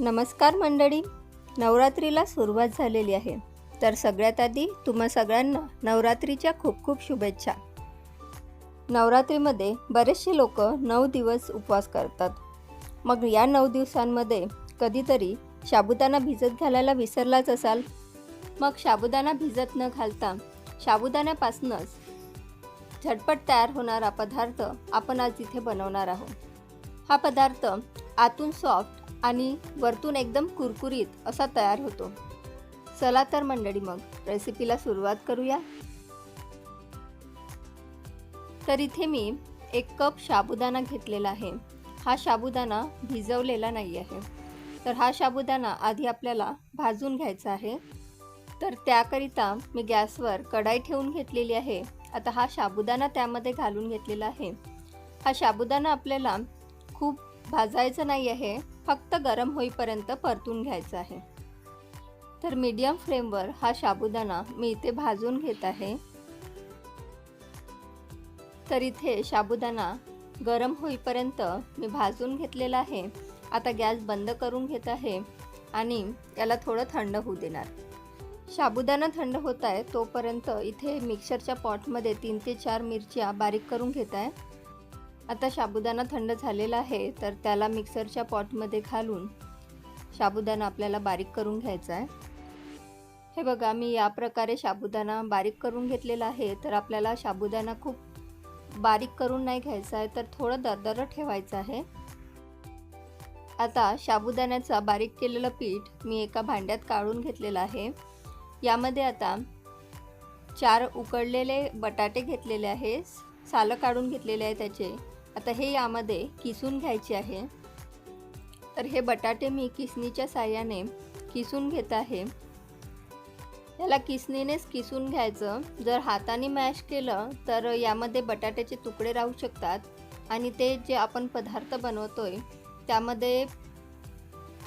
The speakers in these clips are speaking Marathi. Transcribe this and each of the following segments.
नमस्कार मंडळी. नवरात्रीला सुरुवात झालेली आहे. तर सगळ्यात आधी तुम्हा सगळ्यांना नवरात्रीच्या खूप खूप शुभेच्छा. नवरात्रीमध्ये बरेचसे लोक नऊ दिवस उपवास करतात. मग या नऊ दिवसांमध्ये कधीतरी साबुदाणा भिजत घालायला विसरलाच असाल? मग साबुदाणा भिजत न घालता साबुदाण्यापासूनच झटपट तयार होणारा पदार्थ आपण आज इथे बनवणार आहोत. हा पदार्थ आतून सॉफ्ट आणि वरतून एकदम कुरकुरीत असा तयार होतो. चला तर मंडळी मग रेसिपीला सुरुवात करूया. तर इथे मी एक कप साबुदाणा घेतलेला आहे. हा साबुदाणा भिजवलेला नाही आहे. तर हा साबुदाणा आधी आपल्याला भाजून घ्यायचा आहे. तर त्याकरिता मी गॅसवर कढाई ठेवून घेतलेली आहे. आता हा साबुदाणा त्यामध्ये घालून घेतलेला आहे. हा साबुदाणा आपल्याला खूप भाजायचं नाही आहे. फक्त गरम होईपर्यंत परतून घ्यायचं आहे. तर मीडियम फ्लेमवर हा साबुदाणा मी इथे भाजून घेत आहे. तर इथे साबुदाणा गरम होईपर्यंत मी भाजून घेतलेला आहे. आता गॅस बंद करून घेत आहे आणि याला थोडं थंड होऊ देणार. साबुदाणा थंड होत आहे तोपर्यंत इथे मिक्सरच्या पॉटमध्ये तीन ते चार मिरच्या बारीक करून घेत आहे. आता साबुदाणा थंड झालेला आहे तर त्याला मिक्सरच्या पॉटमध्ये घालून साबुदाणा आपल्याला बारीक करून घ्यायचा आहे. हे बघा मी या प्रकारे साबुदाणा बारीक करून घेतलेला आहे तर आपल्याला साबुदाणा खूप बारीक करून नाही घ्यायचा आहे तर थोडं दरदरं ठेवायचं आहे. आता साबुदाण्याचा बारीक केलेलं पीठ मी एका भांड्यात काढून घेतलेलं आहे. यामध्ये आता चार उकडलेले बटाटे घेतलेले आहे सालं काढून घेतलेले आहे त्याचे. आता हे यामध्ये किसून घ्यायचे आहे. तर हे बटाटे मी किसणीच्या साह्याने किसून घेत आहे. याला किसणीनेच किसून घ्यायचं. जर हाताने मॅश केलं तर यामध्ये बटाट्याचे तुकडे राहू शकतात. आणि ते जे आपण पदार्थ बनवतोय त्यामध्ये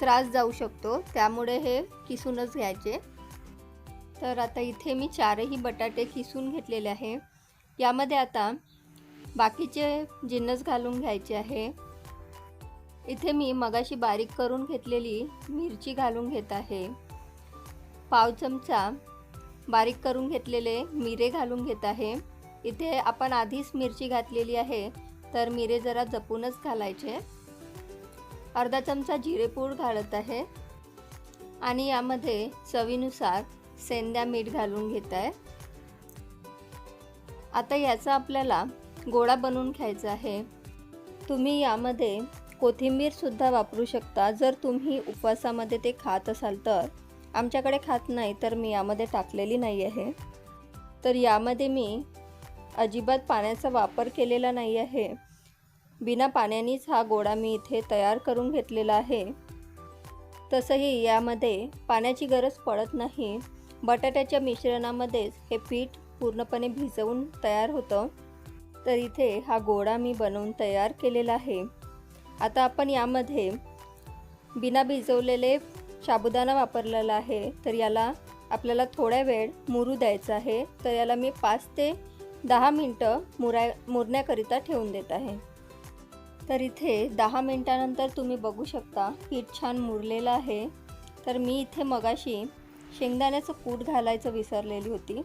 त्रास जाऊ शकतो. त्यामुळे हे किसूनच घ्यायचे. तर आता इथे मी चारही बटाटे किसून घेतलेले आहे. यामध्ये आता बाकीचे जिन्नस घालून घ्यायचे आहे. इथे मी मगाशी बारीक करून घेतलेली मिरची घालून घेत आहे. पाव चमचा बारीक करून घेतलेले मिरे घालून घेत आहे. इथे आपण आधीच मिरची घातलेली आहे तर मिरे जरा जपूनच घालायचे. अर्धा चमचा जिरेपूड घालत आहे. आणि यामध्ये चवीनुसार सेंद्या मीठ घालून घेत आहे. आता याचा आपल्याला गोळा बनवून घ्यायचा आहे. तुम्ही यामध्ये कोथिंबीरसुद्धा वापरू शकता. जर तुम्ही उपवासामध्ये ते खात असाल तर. आमच्याकडे खात नाही तर मी यामध्ये टाकलेली नाही आहे. तर यामध्ये मी अजिबात पाण्याचा वापर केलेला नाही आहे. बिना पाण्यानेच हा गोळा मी इथे तयार करून घेतलेला आहे. तसंही यामध्ये पाण्याची गरज पडत नाही. बटाट्याच्या मिश्रणामध्येच हे पीठ पूर्णपणे भिजवून तयार होतं. तर इथे हा गोळा मी बनवून तयार केलेला आहे. आता आपण यामध्ये बिना भिजवलेले साबुदाणा वापरलेला आहे. तर याला आपल्याला थोड्या वेळ मुरू द्यायचा आहे. तर याला मी पाच ते दहा मिनटं मुराय मुरण्याकरिता ठेवून देत आहे. तर इथे दहा मिनटानंतर तुम्ही बघू शकता पीठ छान मुरलेलं आहे. तर मी इथे मगाशी शेंगदाण्याचं कूट घालायचं विसरलेली होती.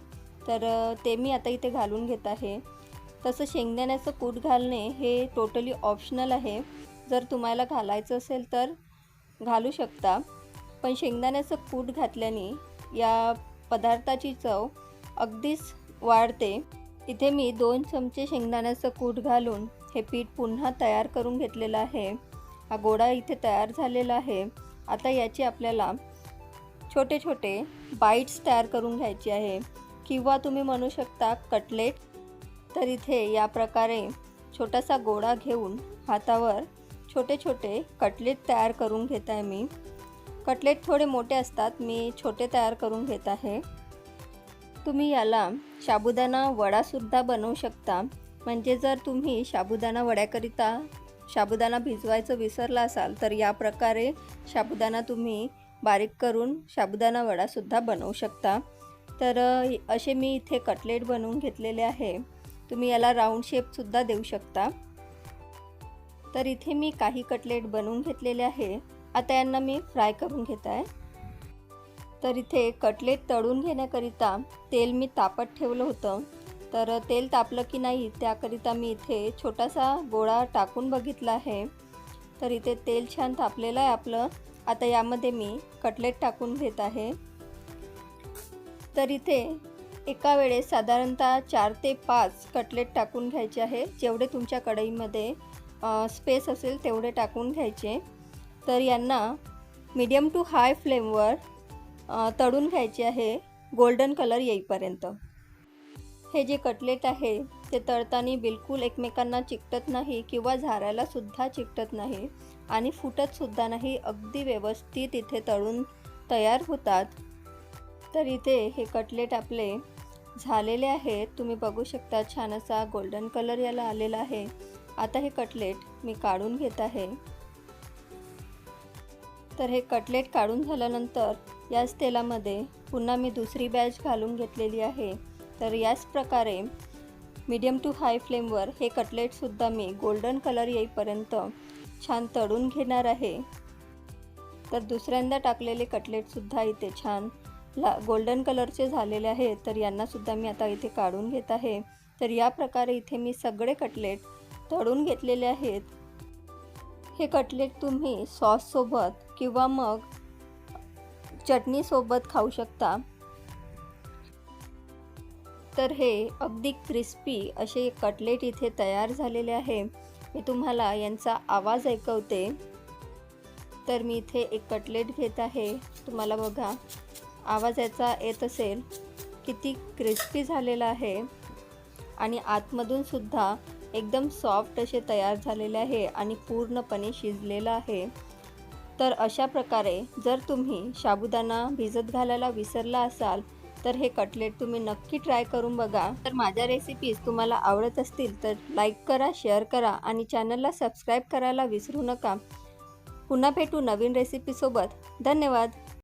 तर ते मी आता इथे घालून घेत आहे. तसं शेंगदाण्याचं कूट घालणे हे टोटली ऑप्शनल आहे. जर तुम्हाला घालायचं असेल तर घालू शकता. पण शेंगदाण्याचं कूट घातल्याने या पदार्थाची चव अगदीच वाढते. इथे मी दोन चमचे शेंगदाण्याचं कूट घालून हे पीठ पुन्हा तयार करून घेतलेलं आहे. हा गोडा इथे तयार झालेला आहे. आता याचे आपल्याला छोटे छोटे बाईट्स तयार करून घ्यायचे आहे. किंवा तुम्ही म्हणू शकता कटलेट तर इथे या प्रकारे छोटासा गोळा घेऊन हातावर छोटे छोटे कटलेट तयार करून घेत आहे मी. कटलेट थोडे मोठे असतात मी छोटे तयार करून घेत आहे. तुम्ही याला साबुदाणा वडासुद्धा बनवू शकता. म्हणजे जर तुम्ही साबुदाणा वड्याकरिता साबुदाणा भिजवायचं विसरला असाल तर या प्रकारे साबुदाणा तुम्ही बारीक करून साबुदाणा वडासुद्धा बनवू शकता. तर असे मी इथे कटलेट बनवून घेतलेले आहे. तुम्ही याला राऊंड शेपसुद्धा देऊ शकता. तर इथे मी काही कटलेट बनवून घेतलेले आहे. आता यांना मी फ्राय करून घेत आहे. तर इथे कटलेट तळून घेण्याकरिता तेल मी तापत ठेवलं होतं. तर तेल तापलं की नाही त्याकरिता मी इथे छोटासा गोळा टाकून बघितला आहे. तर इथे तेल छान तापलेलं आहे आपलं. आता यामध्ये मी कटलेट टाकून घेत आहे. तर इथे एका वेळेस साधारणतः चार ते पाच कटलेट टाकून घ्यायचे आहे. जेवढे तुमच्या कढईमध्ये स्पेस असेल तेवढे टाकून घ्यायचे. तर यांना मीडियम टू हाय फ्लेमवर तळून घ्यायचे आहे. गोल्डन कलर येईपर्यंत. हे जे कटलेट आहे ते तळताना बिलकुल एकमेकांना चिकटत नाही किंवा झारायलासुद्धा चिकटत नाही आणि फुटतसुद्धा नाही. अगदी व्यवस्थित इथे तळून तयार होतात. तर इथे हे कटलेट आपले झालेले आहेत. तुम्ही बघू शकता छान असा गोल्डन कलर याला आलेला आहे. आता हे कटलेट मी काढून घेत आहे. तर हे कटलेट काढून झाल्यानंतर याच तेलामध्ये पुन्हा मी दुसरी बॅच घालून घेतलेली आहे. तर याच प्रकारे मीडियम टू हाय फ्लेमवर हे कटलेटसुद्धा मी गोल्डन कलर येईपर्यंत छान तळून घेणार आहे. तर दुसऱ्यांदा टाकलेले कटलेटसुद्धा इथे छान ला गोल्डन कलरचे झालेले आहेत तर यांनासुद्धा मी आता इथे काढून घेत आहे. तर या प्रकारे इथे मी सगळे कटलेट तळून घेतलेले आहेत. हे कटलेट तुम्ही सॉससोबत किंवा मग चटणीसोबत खाऊ शकता. तर हे अगदी क्रिस्पी असे कटलेट इथे तयार झालेले आहे. मी तुम्हाला यांचा आवाज ऐकवते. तर मी इथे एक कटलेट घेत आहे. तुम्हाला बघा. आवाज याचा येत असेल किती क्रिस्पी झालेला आहे. आणि आतमधून सुद्धा एकदम सॉफ्ट असे तयार झालेले आहे आणि पूर्णपणे शिजलेलं आहे. तर अशा प्रकारे जर तुम्ही साबुदाणा भिजत घालायला विसरला असाल तर हे कटलेट तुम्ही नक्की ट्राय करून बघा. तर माझ्या रेसिपीज तुम्हाला आवडत असतील तर लाईक करा शेअर करा आणि चॅनलला सबस्क्राईब करायला विसरू नका. पुन्हा भेटू नवीन रेसिपीसोबत धन्यवाद.